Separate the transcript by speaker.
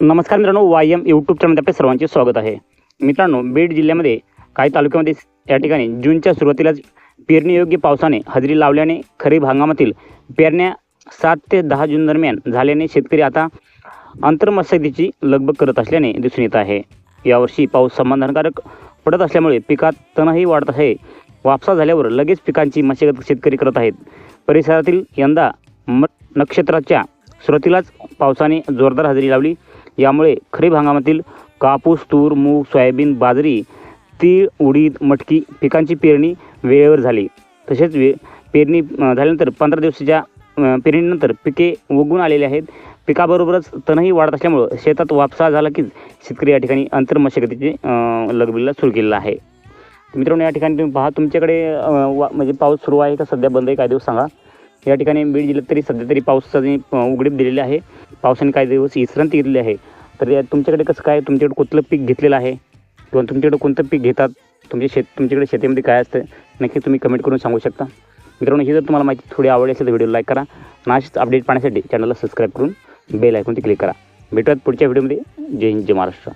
Speaker 1: नमस्कार मित्रांनो Y M YouTube चॅनलमध्ये आपल्या सर्वांचे स्वागत आहे. मित्रांनो बीड जिल्ह्यामध्ये काही तालुक्यामध्ये या ठिकाणी जूनच्या सुरुवातीलाच पेरणीयोग्य पावसाने हजेरी लावल्याने खरीप हंगामातील पेरण्या सात ते दहा जून दरम्यान झाल्याने शेतकरी आता आंतरमशागतीची लगबग करत असल्याने दिसून येत आहे. यावर्षी पाऊस समाधानकारक पडत असल्यामुळे पिकात तणही वाढत आहे. वापसा झाल्यावर लगेच पिकांची मशागत शेतकरी करत आहेत. परिसरातील यंदा म नक्षत्राच्या सुरुवातीलाच पावसाने जोरदार हजेरी लावली. यामुळे खरीप हंगामातील कापूस तूर मूग सोयाबीन बाजरी तीळ उडीद मटकी पिकांची पेरणी वेळेवर झाली. तसेच वे पेरणी झाल्यानंतर पंधरा दिवसाच्या पेरणीनंतर पिके उगवून आलेली आहेत. पिकाबरोबरच तणही वाढत असल्यामुळं शेतात वापसा झाला की शेतकरी या ठिकाणी अंतर्मशागतीचे लगबीला सुरू केलेला आहे. मित्रांनो या ठिकाणी तुम्ही पहा तुमच्याकडे वा म्हणजे पाऊस सुरू आहे का? सध्या बंद आहे काय दिवस सांगा. या ठिकाणी बीड जिल्ह्यात तरी सध्या तरी पावसाने उघडीप दिलेली आहे. पावसाने काही दिवस इसरंती घेतलेली आहे. तर या तुमच्याकडे कसं काय तुमच्याकडे कुठलं पीक घेतलेलं आहे? किंवा तुमच्याकडे कोणतं पीक घेतात? तुमच्या शेत तुमच्याकडे शेतीमध्ये काय असतं? नक्की तुम्ही कमेंट करून सांगू शकता. मित्रांनो ही जर तुम्हाला माहिती थोडी आवडली असेल तर व्हिडिओ लाईक करा. आणि अपडेट पाहण्यासाठी चॅनलला सबस्क्राईब करून बेल आयकॉनची क्लिक करा. भेटूयात पुढच्या व्हिडिओमध्ये जय हिंद जय महाराष्ट्र.